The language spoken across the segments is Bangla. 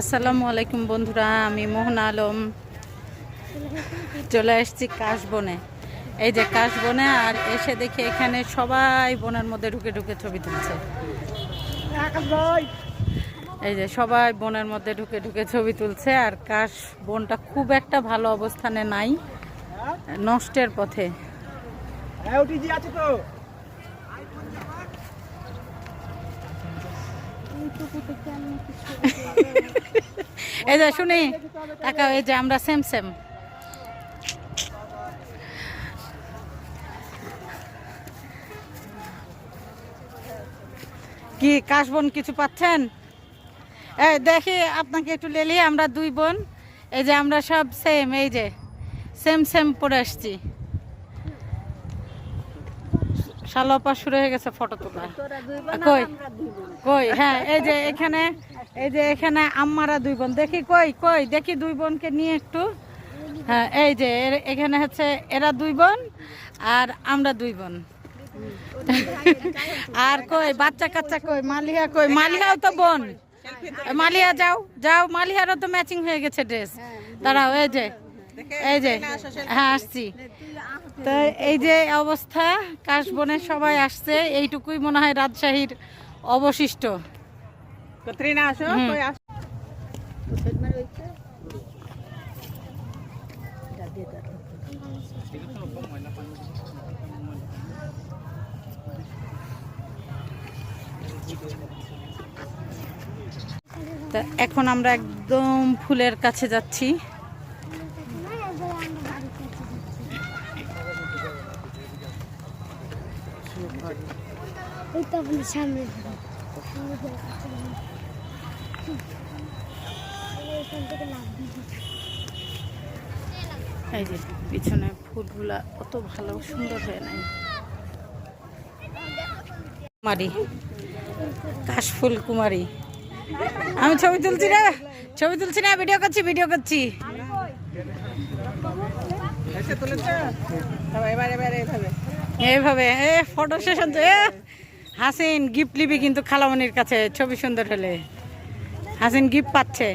আসসালামু আলাইকুম বন্ধুরা আমি মোহন আলম। চলে এসেছি কাশবনে এই যে কাশবনে আর এসে দেখি এখানে সবাই বনের মধ্যে ঢুকে ঢুকে ছবি তুলছে। এই যে সবাই বনের মধ্যে ঢুকে ঢুকে ছবি তুলছে আর কাশ বনটা খুব একটা ভালো অবস্থানে নাই নষ্টের পথে। আছে তো। এই যে শুনি টাকা এই যে আমরা সেম সেম কি কাশবন কিছু পাচ্ছেন? এই, দেখি আপনাকে একটু লেলি আমরা দুই বোন, এই যে আমরা সব সেম এই যে সেম সেম পরে আসছি। শালপা শুরু হয়ে গেছে ফটো তোলা। কই? কই? হ্যাঁ এই যে এখানে এই যে এখানে আম্মারা দুই বোন। দেখি কই কই? দেখি দুই বোনকে নিয়ে একটু। হ্যাঁ এই যে এখানে হচ্ছে এরা দুই বোন আর আমরা দুই বোন। আর কই বাচ্চা কাচ্চা কই? মালিহা কই? মালিহাও তো বোন। মালিহা যাও যাও মালিহারও তো ম্যাচিং হয়ে গেছে ড্রেস দাঁড়াও এই যে এই যে হ্যাঁ আসছি। তো এই যে অবস্থা কাশবনের সবাই আসছে এইটুকুই মনে হয় রাজশাহীর অবশিষ্ট। এখন আমরা একদম ফুলের কাছে যাচ্ছি। এই যে পিছনে ফুলগুলা অত ভালো, সুন্দর হয়ে নাই। কুমারী, কাশফুল কুমারী। আমি ছবি তুলছি না, ছবি তুলছি না ভিডিও করছি ভিডিও করছি। এইভাবে ফটো সেশন তো হাসিন গিফট নিবি কিন্তু খালামনির কাছে ছবি সুন্দর হলে। হাসিন গিফট পাচ্ছে।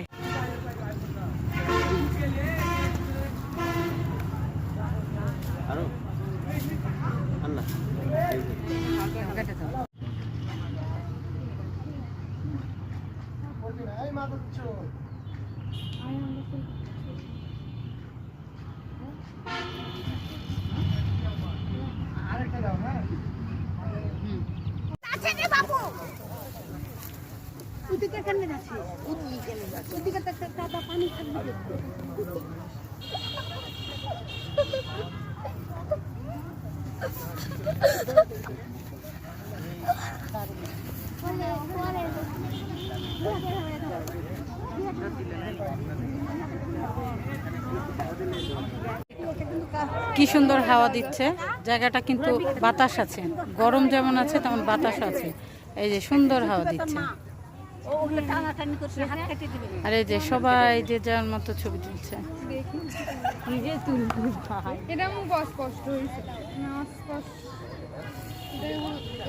কি সুন্দর হাওয়া দিচ্ছে। জায়গাটা কিন্তু বাতাস আছে। গরম যেমন আছে, তেমন বাতাস আছে। এই যে সুন্দর হাওয়া দিচ্ছে। আর এই যে সবাই যে যার মতো ছবি তুলছে। এটা আমার কষ্ট হয়েছে।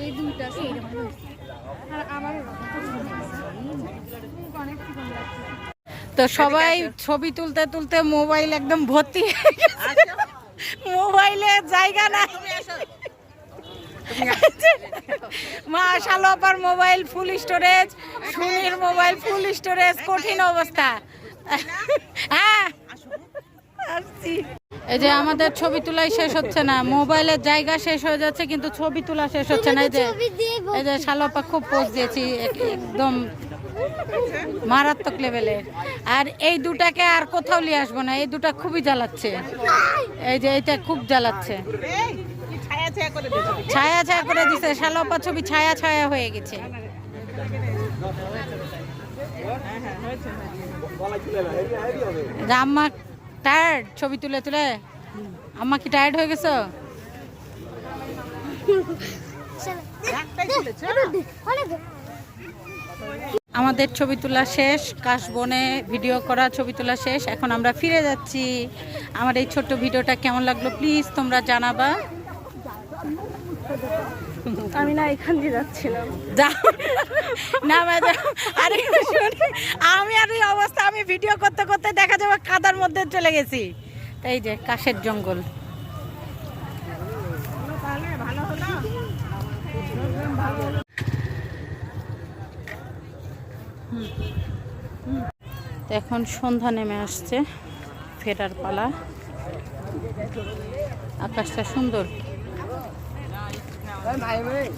এই দুইটা আর আমার অনেক তো সবাই ছবি তুলতে তুলতে মোবাইল একদম ভর্তি হয়ে। মোবাইলে জায়গা নাই। মা শালোপার মোবাইল ফুল স্টোরেজ সুমির মোবাইল ফুল স্টোরেজ কঠিন অবস্থা। হ্যাঁ। আসছি। এই যে আমাদের ছবি তোলাই শেষ হচ্ছে না। মোবাইলের জায়গা শেষ হয়ে যাচ্ছে কিন্তু ছবি তোলা শেষ হচ্ছে না। এই যে এই যে শালোপা খুব পোজ দিয়েছি একদম মারাত্মক লেভেলের আর এই দুটাকে আর কোথাও নিয়ে আসব না। এই দুটা খুবই জ্বালাচ্ছে। এই যে এটা খুব জ্বালাচ্ছে। ছায়া ছায়া করে দিয়েছ। ছায়া ছায়া দিছে শালোপা ছবি ছায়া ছায়া হয়ে গেছে। টায়ার্ড ছবি তুলে তুলে? আম্মা কি টায়ার্ড হয়ে গেছো? আমাদের ছবি তোলা শেষ কাশবনে ভিডিও করা ছবি তোলা শেষ। এখন আমরা ফিরে যাচ্ছি। আমার এই ছোট্ট ভিডিওটা কেমন লাগল? প্লিজ তোমরা জানাবা। আমি না এখান দিয়ে যাচ্ছিলাম। না, ম্যাডাম, আরে আমি আর এই অবস্থা, আমি ভিডিও করতে করতে দেখা যাবে কাদার মধ্যে চলে গেছি। এই যে কাশের জঙ্গল। এখন সন্ধ্যা নেমে আসছে, ফেরার পালা। আকাশটা সুন্দর। 来买一位